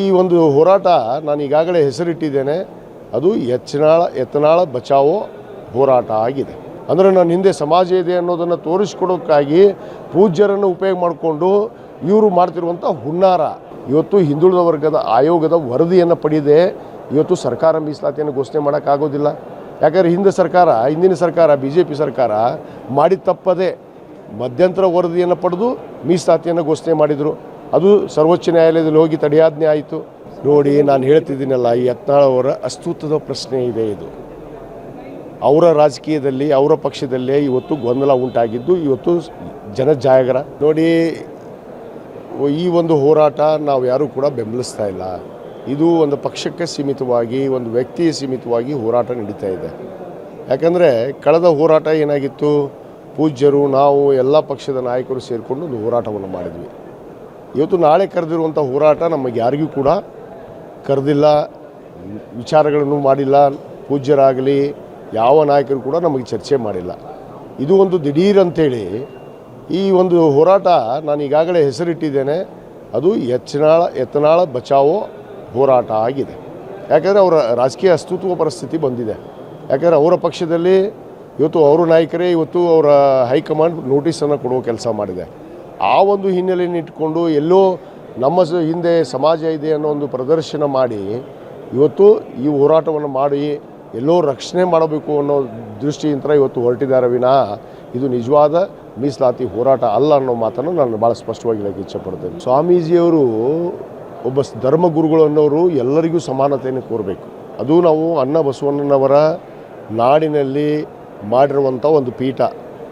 ಈ ಒಂದು ಹೋರಾಟ ನಾನು ಈಗಾಗಲೇ ಹೆಸರಿಟ್ಟಿದ್ದೇನೆ. ಅದು ಎಚ್ಚನಾಳ ಎತ್ತನಾಳ ಬಚಾವೋ ಹೋರಾಟ ಆಗಿದೆ. ಅಂದರೆ ನಾನು ಹಿಂದೆ ಸಮಾಜ ಇದೆ ಅನ್ನೋದನ್ನು ತೋರಿಸ್ಕೊಡೋಕ್ಕಾಗಿ ಪೂಜ್ಯರನ್ನು ಉಪಯೋಗ ಮಾಡಿಕೊಂಡು ಇವರು ಮಾಡ್ತಿರುವಂಥ ಹುನ್ನಾರ. ಇವತ್ತು ಹಿಂದುಳಿದ ವರ್ಗದ ಆಯೋಗದ ವರದಿಯನ್ನು ಪಡೆಯದೆ ಇವತ್ತು ಸರ್ಕಾರ ಮೀಸಲಾತಿಯನ್ನು ಘೋಷಣೆ ಮಾಡೋಕ್ಕಾಗೋದಿಲ್ಲ. ಯಾಕಂದರೆ ಹಿಂದೆ ಸರ್ಕಾರ, ಹಿಂದಿನ ಸರ್ಕಾರ ಬಿ ಜೆ ಪಿ ಸರ್ಕಾರ ಮಾಡಿ ತಪ್ಪದೆ ಮಧ್ಯಂತರ ವರದಿಯನ್ನು ಪಡೆದು ಮೀಸಲಾತಿಯನ್ನು ಘೋಷಣೆ ಮಾಡಿದರು. ಅದು ಸರ್ವೋಚ್ಚ ನ್ಯಾಯಾಲಯದಲ್ಲಿ ಹೋಗಿ ತಡೆಯಾಜ್ಞೆ ಆಯಿತು. ನೋಡಿ, ನಾನು ಹೇಳ್ತಿದ್ದೀನಲ್ಲ, ಈ ಅವರ ಅಸ್ತಿತ್ವದ ಪ್ರಶ್ನೆ ಇದೆ ಇದು. ಅವರ ರಾಜಕೀಯದಲ್ಲಿ, ಅವರ ಪಕ್ಷದಲ್ಲೇ ಇವತ್ತು ಗೊಂದಲ ಉಂಟಾಗಿದ್ದು, ಇವತ್ತು ಜನಜಾಗರ ನೋಡಿ, ಈ ಒಂದು ಹೋರಾಟ ನಾವು ಯಾರೂ ಕೂಡ ಬೆಂಬಲಿಸ್ತಾ ಇಲ್ಲ. ಇದು ಒಂದು ಪಕ್ಷಕ್ಕೆ ಸೀಮಿತವಾಗಿ, ಒಂದು ವ್ಯಕ್ತಿ ಸೀಮಿತವಾಗಿ ಹೋರಾಟ ನಡೀತಾ ಇದೆ. ಯಾಕಂದರೆ, ಕಳೆದ ಹೋರಾಟ ಏನಾಗಿತ್ತು? ಪೂಜ್ಯರು, ನಾವು, ಎಲ್ಲ ಪಕ್ಷದ ನಾಯಕರು ಸೇರಿಕೊಂಡು ಒಂದು ಹೋರಾಟವನ್ನು ಮಾಡಿದ್ವಿ. ಇವತ್ತು ನಾಳೆ ಕರೆದಿರುವಂಥ ಹೋರಾಟ ನಮಗೆ ಯಾರಿಗೂ ಕೂಡ ಕರೆದಿಲ್ಲ, ವಿಚಾರಗಳನ್ನು ಮಾಡಿಲ್ಲ, ಪೂಜ್ಯರಾಗಲಿ, ಯಾವ ನಾಯಕರು ಕೂಡ ನಮಗೆ ಚರ್ಚೆ ಮಾಡಿಲ್ಲ. ಇದು ಒಂದು ದಿಢೀರ್ ಅಂತೇಳಿ ಈ ಒಂದು ಹೋರಾಟ ನಾನು ಈಗಾಗಲೇ ಹೆಸರಿಟ್ಟಿದ್ದೇನೆ. ಅದು ಎಚ್ಚನಾಳ, ಎತ್ತನಾಳ ಬಚಾವೋ ಹೋರಾಟ ಆಗಿದೆ. ಯಾಕಂದರೆ ಅವರ ರಾಜಕೀಯ ಅಸ್ತಿತ್ವ ಪರಿಸ್ಥಿತಿ ಬಂದಿದೆ. ಯಾಕಂದರೆ ಅವರ ಪಕ್ಷದಲ್ಲಿ ಇವತ್ತು ಅವರ ನಾಯಕರೇ, ಇವತ್ತು ಅವರ ಹೈಕಮಾಂಡ್ ನೋಟಿಸನ್ನು ಕೊಡುವ ಕೆಲಸ ಮಾಡಿದೆ. ಆ ಒಂದು ಹಿನ್ನೆಲೆಯನ್ನು ಇಟ್ಕೊಂಡು ಎಲ್ಲೋ ನಮ್ಮ ಹಿಂದೆ ಸಮಾಜ ಇದೆ ಅನ್ನೋ ಒಂದು ಪ್ರದರ್ಶನ ಮಾಡಿ, ಇವತ್ತು ಈ ಹೋರಾಟವನ್ನು ಮಾಡಿ, ಎಲ್ಲೋ ರಕ್ಷಣೆ ಮಾಡಬೇಕು ಅನ್ನೋ ದೃಷ್ಟಿಯಿಂದ ಇವತ್ತು ಹೊರಟಿದ್ದಾರೆ ವಿನಾ. ಇದು ನಿಜವಾದ ಮೀಸಲಾತಿ ಹೋರಾಟ ಅಲ್ಲ ಅನ್ನೋ ಮಾತನ್ನು ನಾನು ಭಾಳ ಸ್ಪಷ್ಟವಾಗಿ ಹೇಳಕ್ಕೆ ಇಚ್ಛೆಪಡ್ತೇನೆ ಸ್ವಾಮೀಜಿಯವರು ಒಬ್ಬ ಧರ್ಮಗುರುಗಳು ಅನ್ನೋರು ಎಲ್ಲರಿಗೂ ಸಮಾನತೆಯನ್ನು ಕೋರಬೇಕು. ಅದು ನಾವು ಅನ್ನ ಬಸವಣ್ಣನವರ ನಾಡಿನಲ್ಲಿ ಮಾಡಿರುವಂಥ ಒಂದು ಪೀಠ.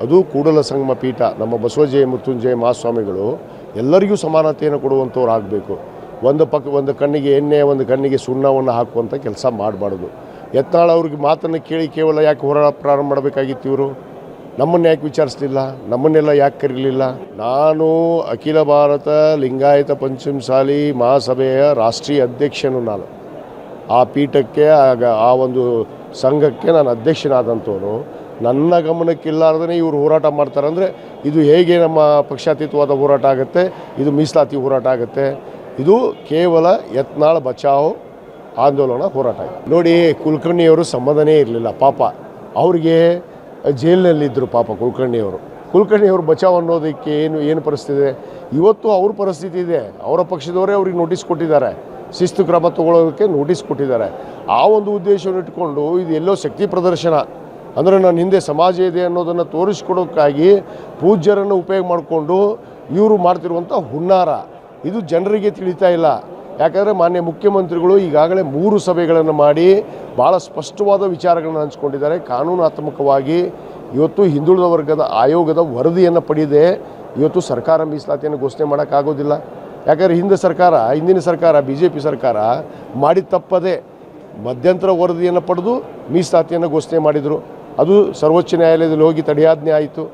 ಅದು ಕೂಡಲ ಸಂಗಮ ಪೀಠ, ನಮ್ಮ ಬಸವಜಯ, ಮೃತ್ಯುಂಜಯ ಮಹಾಸ್ವಾಮಿಗಳು ಎಲ್ಲರಿಗೂ ಸಮಾನತೆಯನ್ನು ಕೊಡುವಂಥವ್ರು ಆಗಬೇಕು ಒಂದು ಪಕ್ಕ ಒಂದು ಕಣ್ಣಿಗೆ ಎಣ್ಣೆ, ಒಂದು ಕಣ್ಣಿಗೆ ಸುಣ್ಣವನ್ನು ಹಾಕುವಂಥ ಕೆಲಸ ಮಾಡಬಾರ್ದು. ಎತ್ತಾಳ ಅವ್ರಿಗೆ ಮಾತನ್ನು ಕೇಳಿ ಕೇವಲ ಯಾಕೆ ಹೋರಾಟ ಪ್ರಾರಂಭ ಮಾಡಬೇಕಾಗಿತ್ತು ಇವರು? ನಮ್ಮನ್ನು ಯಾಕೆ ವಿಚಾರಿಸಲಿಲ್ಲ? ನಮ್ಮನ್ನೆಲ್ಲ ಯಾಕೆ ಕರೀಲಿಲ್ಲ? ನಾನು ಅಖಿಲ ಭಾರತ ಲಿಂಗಾಯತ ಪಂಚಮಸಾಲಿ ಮಹಾಸಭೆಯ ರಾಷ್ಟ್ರೀಯ ಅಧ್ಯಕ್ಷನು ನಾನು. ಆ ಪೀಠಕ್ಕೆ, ಆಗ ಆ ಒಂದು ಸಂಘಕ್ಕೆ ನಾನು ಅಧ್ಯಕ್ಷನಾದಂಥವನು. ನನ್ನ ಗಮನಕ್ಕಿಲ್ಲಾರ್ದೇ ಇವರು ಹೋರಾಟ ಮಾಡ್ತಾರೆ ಅಂದರೆ ಇದು ಹೇಗೆ ನಮ್ಮ ಪಕ್ಷಾತೀತವಾದ ಹೋರಾಟ ಆಗುತ್ತೆ? ಇದು ಮೀಸಲಾತಿ ಹೋರಾಟ ಆಗುತ್ತೆ. ಇದು ಕೇವಲ ಯತ್ನಾಳ್ ಬಚಾವ್ ಆಂದೋಲನ ಹೋರಾಟ ನೋಡಿ ಕುಲಕರ್ಣಿಯವರು ಸಂಬಂಧನೇ ಇರಲಿಲ್ಲ, ಪಾಪ. ಅವ್ರಿಗೆ ಜೈಲಿನಲ್ಲಿದ್ದರು ಪಾಪ ಕುಲಕರ್ಣಿಯವರು ಕುಲಕರ್ಣಿಯವರು ಬಚಾವ್ ಅನ್ನೋದಕ್ಕೆ ಏನು ಏನು ಪರಿಸ್ಥಿತಿ ಇದೆ? ಇವತ್ತು ಅವ್ರ ಪರಿಸ್ಥಿತಿ ಇದೆ. ಅವರ ಪಕ್ಷದವರೇ ಅವ್ರಿಗೆ ನೋಟಿಸ್ ಕೊಟ್ಟಿದ್ದಾರೆ. ಶಿಸ್ತು ಕ್ರಮ ತಗೊಳ್ಳೋದಕ್ಕೆ ನೋಟಿಸ್ ಕೊಟ್ಟಿದ್ದಾರೆ. ಆ ಒಂದು ಉದ್ದೇಶವನ್ನು ಇಟ್ಕೊಂಡು ಇದು ಎಲ್ಲೋ ಶಕ್ತಿ ಪ್ರದರ್ಶನ. ಅಂದರೆ ನಾನು ಹಿಂದೆ ಸಮಾಜ ಇದೆ ಅನ್ನೋದನ್ನು ತೋರಿಸ್ಕೊಡೋಕ್ಕಾಗಿ ಪೂಜ್ಯರನ್ನು ಉಪಯೋಗ ಮಾಡಿಕೊಂಡು ಇವರು ಮಾಡ್ತಿರುವಂಥ ಹುನ್ನಾರ. ಇದು ಜನರಿಗೆ ತಿಳಿತಾ ಇಲ್ಲ. ಯಾಕಂದರೆ ಮಾನ್ಯ ಮುಖ್ಯಮಂತ್ರಿಗಳು ಈಗಾಗಲೇ ಮೂರು ಸಭೆಗಳನ್ನು ಮಾಡಿ ಭಾಳ ಸ್ಪಷ್ಟವಾದ ವಿಚಾರಗಳನ್ನು ಹಂಚ್ಕೊಂಡಿದ್ದಾರೆ. ಕಾನೂನಾತ್ಮಕವಾಗಿ ಇವತ್ತು ಹಿಂದುಳಿದ ವರ್ಗದ ಆಯೋಗದ ವರದಿಯನ್ನು ಪಡೆಯದೆ ಇವತ್ತು ಸರ್ಕಾರ ಮೀಸಲಾತಿಯನ್ನು ಘೋಷಣೆ ಮಾಡೋಕ್ಕಾಗೋದಿಲ್ಲ. ಯಾಕಂದರೆ ಹಿಂದೆ ಸರ್ಕಾರ, ಹಿಂದಿನ ಸರ್ಕಾರ ಬಿ ಜೆ ಪಿ ಸರ್ಕಾರ ಮಾಡಿ ತಪ್ಪದೆ ಮಧ್ಯಂತರ ವರದಿಯನ್ನು ಪಡೆದು ಮೀಸಲಾತಿಯನ್ನು ಘೋಷಣೆ ಮಾಡಿದರು. ಅದು ಸರ್ವೋಚ್ಚ ನ್ಯಾಯಾಲಯದಲ್ಲಿ ಹೋಗಿ ತಡೆಯಾಜ್ಞೆ ಆಯಿತು.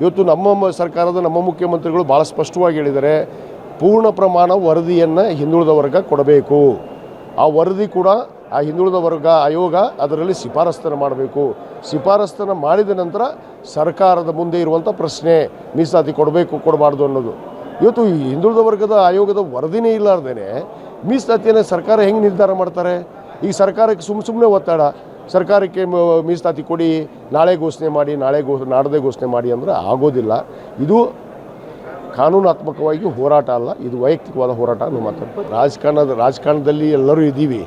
ಇವತ್ತು ನಮ್ಮ ಸರ್ಕಾರದ ನಮ್ಮ ಮುಖ್ಯಮಂತ್ರಿಗಳು ಭಾಳ ಸ್ಪಷ್ಟವಾಗಿ ಹೇಳಿದ್ದಾರೆ, ಪೂರ್ಣ ಪ್ರಮಾಣ ವರದಿಯನ್ನು ಹಿಂದುಳಿದ ವರ್ಗ ಕೊಡಬೇಕು. ಆ ವರದಿ ಕೂಡ ಆ ಹಿಂದುಳಿದ ವರ್ಗ ಆಯೋಗ ಅದರಲ್ಲಿ ಶಿಫಾರಸ್ತನ ಮಾಡಬೇಕು. ಶಿಫಾರಸ್ತನ ಮಾಡಿದ ನಂತರ ಸರ್ಕಾರದ ಮುಂದೆ ಇರುವಂಥ ಪ್ರಶ್ನೆ ಮೀಸಲಾತಿ ಕೊಡಬೇಕು, ಕೊಡಬಾರ್ದು ಅನ್ನೋದು. ಇವತ್ತು ಹಿಂದುಳಿದ ವರ್ಗದ ಆಯೋಗದ ವರದಿನೇ ಇಲ್ಲಾರ್ದೇ ಮೀಸಲಾತಿಯನ್ನು ಸರ್ಕಾರ ಹೆಂಗೆ ನಿರ್ಧಾರ ಮಾಡ್ತಾರೆ? ಈ ಸರ್ಕಾರಕ್ಕೆ ಸುಮ್ಮ ಸುಮ್ಮನೆ ಒತ್ತಡ. ಸರ್ಕಾರಕ್ಕೆ ಮೀಸಲಾತಿ ಕೊಡಿ, ನಾಳೆ ಘೋಷಣೆ ಮಾಡಿ, ನಾಳೆ ಘೋ ನಾಡದೇ ಘೋಷಣೆ ಮಾಡಿ ಅಂದರೆ ಆಗೋದಿಲ್ಲ. ಇದು ಕಾನೂನಾತ್ಮಕವಾಗಿ ಹೋರಾಟ ಅಲ್ಲ, ಇದು ವೈಯಕ್ತಿಕವಾದ ಹೋರಾಟ ಅನ್ನೋ ಮಾತು ರಾಜಕಾರಣದ ರಾಜಕಾರಣದಲ್ಲಿ ಎಲ್ಲರೂ ಇದ್ದೀವಿ.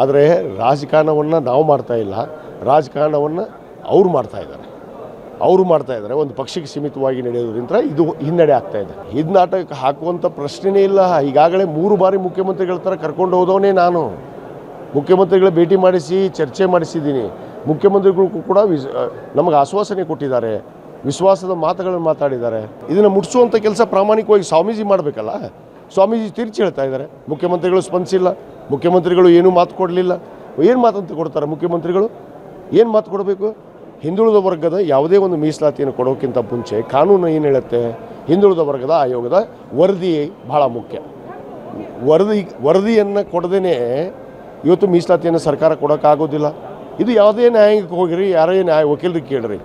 ಆದರೆ ರಾಜಕಾರಣವನ್ನು ನಾವು ಮಾಡ್ತಾ ಇಲ್ಲ. ರಾಜಕಾರಣವನ್ನು ಅವ್ರು ಮಾಡ್ತಾ ಇದ್ದಾರೆ. ಅವರು ಮಾಡ್ತಾ ಇದ್ದಾರೆ. ಒಂದು ಪಕ್ಷಕ್ಕೆ ಸೀಮಿತವಾಗಿ ನಡೆಯೋದ್ರಿಂದ ಇದು ಹಿನ್ನಡೆ ಆಗ್ತಾ ಇದೆ. ಹಿನ್ನಾಟಕ್ಕೆ ಹಾಕುವಂಥ ಪ್ರಶ್ನೆನೇ ಇಲ್ಲ. ಈಗಾಗಲೇ ಮೂರು ಬಾರಿ ಮುಖ್ಯಮಂತ್ರಿಗಳ ಥರ ಕರ್ಕೊಂಡು ಹೋದವನೇ ನಾನು. ಮುಖ್ಯಮಂತ್ರಿಗಳ ಭೇಟಿ ಮಾಡಿಸಿ, ಚರ್ಚೆ ಮಾಡಿಸಿದ್ದೀನಿ. ಮುಖ್ಯಮಂತ್ರಿಗಳು ಕೂಡ ವಿಸ್ ನಮಗೆ ಆಶ್ವಾಸನೆ ಕೊಟ್ಟಿದ್ದಾರೆ. ವಿಶ್ವಾಸದ ಮಾತುಗಳನ್ನು ಮಾತಾಡಿದ್ದಾರೆ. ಇದನ್ನು ಮುಟ್ಟಿಸುವಂಥ ಕೆಲಸ ಪ್ರಾಮಾಣಿಕವಾಗಿ ಸ್ವಾಮೀಜಿ ಮಾಡಬೇಕಲ್ಲ? ಸ್ವಾಮೀಜಿ ತಿರ್ಚಿ ಹೇಳ್ತಾ ಇದ್ದಾರೆ. ಮುಖ್ಯಮಂತ್ರಿಗಳು ಸ್ಪಂದಿಸಿಲ್ಲ. ಮುಖ್ಯಮಂತ್ರಿಗಳು ಏನೂ ಮಾತು ಕೊಡಲಿಲ್ಲ. ಏನು ಮಾತಂತ ಕೊಡ್ತಾರೆ ಮುಖ್ಯಮಂತ್ರಿಗಳು? ಏನು ಮಾತು ಕೊಡಬೇಕು? ಹಿಂದುಳಿದ ವರ್ಗದ ಯಾವುದೇ ಒಂದು ಮೀಸಲಾತಿಯನ್ನು ಕೊಡೋಕ್ಕಿಂತ ಮುಂಚೆ ಕಾನೂನು ಏನು ಹೇಳುತ್ತೆ? ಹಿಂದುಳಿದ ವರ್ಗದ ಆಯೋಗದ ವರದಿ ಭಾಳ ಮುಖ್ಯ. ವರದಿ, ವರದಿಯನ್ನು ಕೊಡದೇ ಇವತ್ತು ಮೀಸಲಾತಿಯನ್ನು ಸರ್ಕಾರ ಕೊಡೋಕ್ಕಾಗೋದಿಲ್ಲ. ಇದು ಯಾವುದೇ ನ್ಯಾಯಾಂಗಕ್ಕೆ ಹೋಗಿರಿ, ಯಾರೇ ನ್ಯಾಯ ವಕೀಲರಿಗೆ ಕೇಳಿರಿ.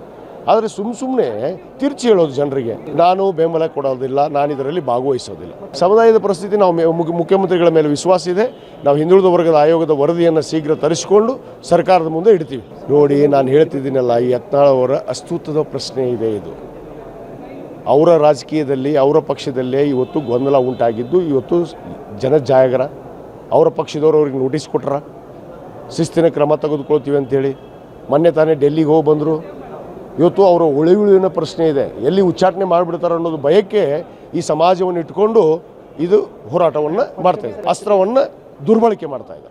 ಆದರೆ ಸುಮ್ಮ ಸುಮ್ಮನೆ ತಿರ್ಚಿ ಹೇಳೋದು ಜನರಿಗೆ, ನಾನು ಬೆಂಬಲ ಕೊಡೋದಿಲ್ಲ, ನಾನು ಇದರಲ್ಲಿ ಭಾಗವಹಿಸೋದಿಲ್ಲ. ಸಮುದಾಯದ ಪರಿಸ್ಥಿತಿ, ನಾವು ಮುಖ್ಯಮಂತ್ರಿಗಳ ಮೇಲೆ ವಿಶ್ವಾಸ ಇದೆ. ನಾವು ಹಿಂದುಳಿದ ವರ್ಗದ ಆಯೋಗದ ವರದಿಯನ್ನು ಶೀಘ್ರ ತರಿಸಿಕೊಂಡು ಸರ್ಕಾರದ ಮುಂದೆ ಇಡ್ತೀವಿ. ನೋಡಿ, ನಾನು ಹೇಳ್ತಿದ್ದೀನಲ್ಲ, ಈ ಯತ್ನಾಳ್ ಅವರ ಅಸ್ತಿತ್ವದ ಪ್ರಶ್ನೆ ಇದೆ ಇದು. ಅವರ ರಾಜಕೀಯದಲ್ಲಿ, ಅವರ ಪಕ್ಷದಲ್ಲೇ ಇವತ್ತು ಗೊಂದಲ ಉಂಟಾಗಿದ್ದು, ಇವತ್ತು ಜನಜಾಗರ ಅವರ ಪಕ್ಷದವರು ಅವ್ರಿಗೆ ನೋಟಿಸ್ ಕೊಟ್ರ? ಶಿಸ್ತಿನ ಕ್ರಮ ತೆಗೆದುಕೊಳ್ತೀವಿ ಅಂತೇಳಿ. ಮೊನ್ನೆ ತಾನೇ ಡೆಲ್ಲಿಗೆ ಹೋಗಿ ಬಂದರು. ಇವತ್ತು ಅವರ ಉಳಿವಿನ ಪ್ರಶ್ನೆ ಇದೆ. ಎಲ್ಲಿ ಉಚ್ಚಾಟನೆ ಮಾಡಿಬಿಡ್ತಾರೆ ಅನ್ನೋದು ಭಯಕ್ಕೆ ಈ ಸಮಾಜವನ್ನು ಇಟ್ಕೊಂಡು ಇದು ಹೋರಾಟವನ್ನು ಮಾಡ್ತಾ ಇದೆ. ಅಸ್ತ್ರವನ್ನು ದುರ್ಬಳಕೆ ಮಾಡ್ತಾ ಇದೆ